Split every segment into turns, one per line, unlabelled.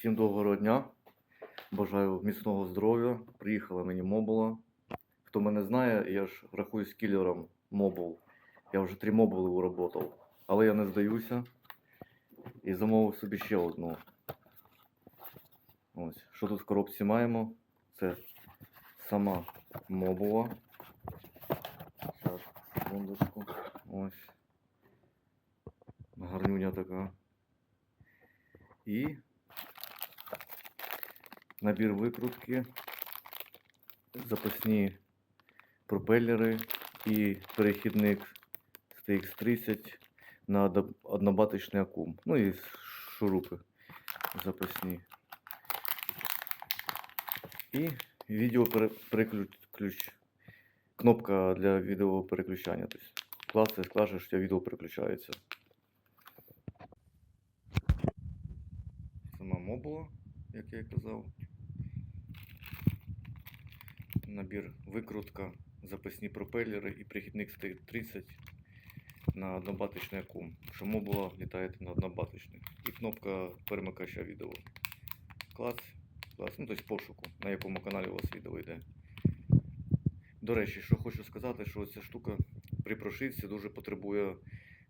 Всім доброго дня. Бажаю міцного здоров'я. Приїхала мені мобула. Хто мене знає, я ж рахуюсь кілером мобул. Я вже три мобули уработав. Але я не здаюся. І замовив собі ще одну. Ось. Що тут в коробці маємо? Це сама мобула. Зараз, секундочку. Ось. Гарнюня така. І набір викрутки, запасні пропелери і перехідник з TX30 на однобаточний акум. Ну і шурупи запасні. І відеопереключ. Кнопка для відеопереключання. Тобто клацаєш, у тебе відео переключається. Сама мобула, як я казав. Набір викрутка, запасні пропелери і прихідник стоїть 30 на однобаточний акум. Що мобула літає на однобаточний. І кнопка перемикача відео. Клац, клац, ну тобто пошуку, на якому каналі у вас відео йде. До речі, що хочу сказати, що ця штука при прошивці дуже потребує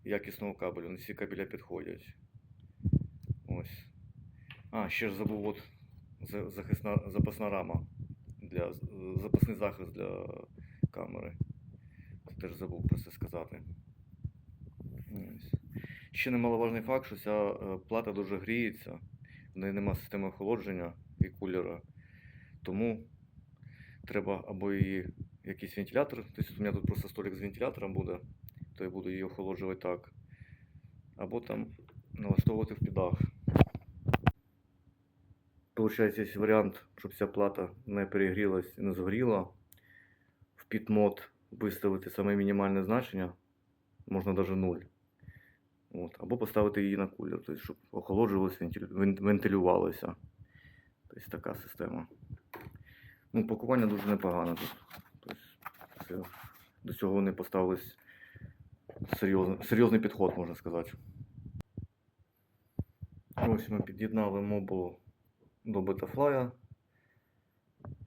якісного кабелю. Не всі кабеля підходять. Ось. А, ще ж забув от захисна, запасна рама. Для, запасний захист для камери. Це теж забув про це сказати. Ще немаловажний факт, що ця е, плата дуже гріється, в неї нема системи охолодження і кулера. Тому треба або її якийсь вентилятор. Тобто у мене тут просто столик з вентилятором буде, то я буду її охолоджувати так. Або там налаштовувати в підах. Получається, є варіант, щоб ця плата не перегрілась і не згоріла. В підмод виставити саме мінімальне значення, можна навіть 0. От. Або поставити її на кулер, тобто, щоб охолоджувалося, вентилювалося. Тобто така система. Ну, пакування дуже непогане тут. Тобто, до цього вони поставились серйозно, серйозний підход, можна сказати. Ось ми під'єднали мобулу до Betafly.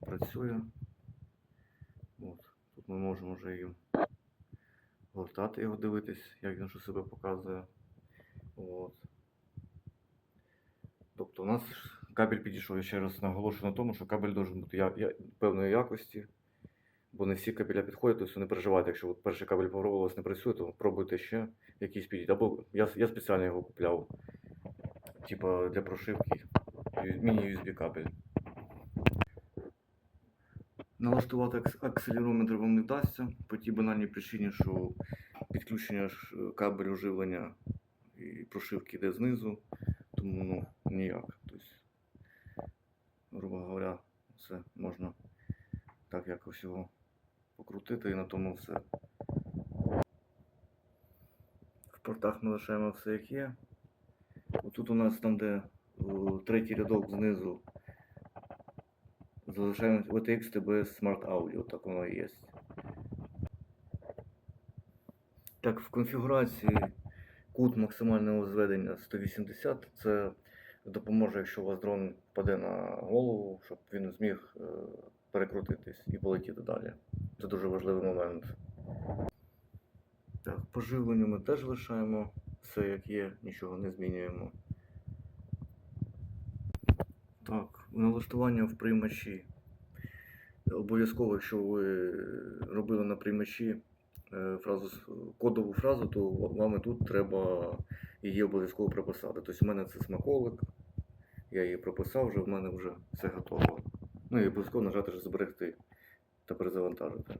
Працює. От. Тут ми можемо вже їм гортати його дивитись, як він що себе показує. От. Тобто у нас кабель підійшов, я ще раз наголошую на тому, що кабель має бути я, я, певної якості, бо не всі кабеля підходять, тобто не переживайте, якщо от перший кабель попробував, у вас не працює, то пробуйте ще якийсь підійти. Або я, я спеціально його купляв, типа для прошивки міні-USB кабель. Налаштувати акселерометр вам не вдасться по тій банальній причині, що підключення е, кабелю живлення і прошивки йде знизу, тому ну, ніяк. Тобто, грубо говоря, все можна так якось його покрутити і на тому все. В портах ми лишаємо все як є. Отут у нас там, де третій рядок знизу залишаємо OTX TBS Smart Audio, так воно і є. Так, в конфігурації кут максимального зведення 180. Це допоможе, якщо у вас дрон впаде на голову, щоб він зміг е, перекрутитись і полетіти далі. Це дуже важливий момент. Так, по ми теж лишаємо все як є, нічого не змінюємо. Так, налаштування в приймачі. Обов'язково, якщо ви робили на приймачі е, фразу, кодову фразу, то вам і тут треба її обов'язково прописати. Тобто в мене це смаколик, я її прописав вже, в мене вже все готово. Ну і обов'язково нажати зберегти та перезавантажити.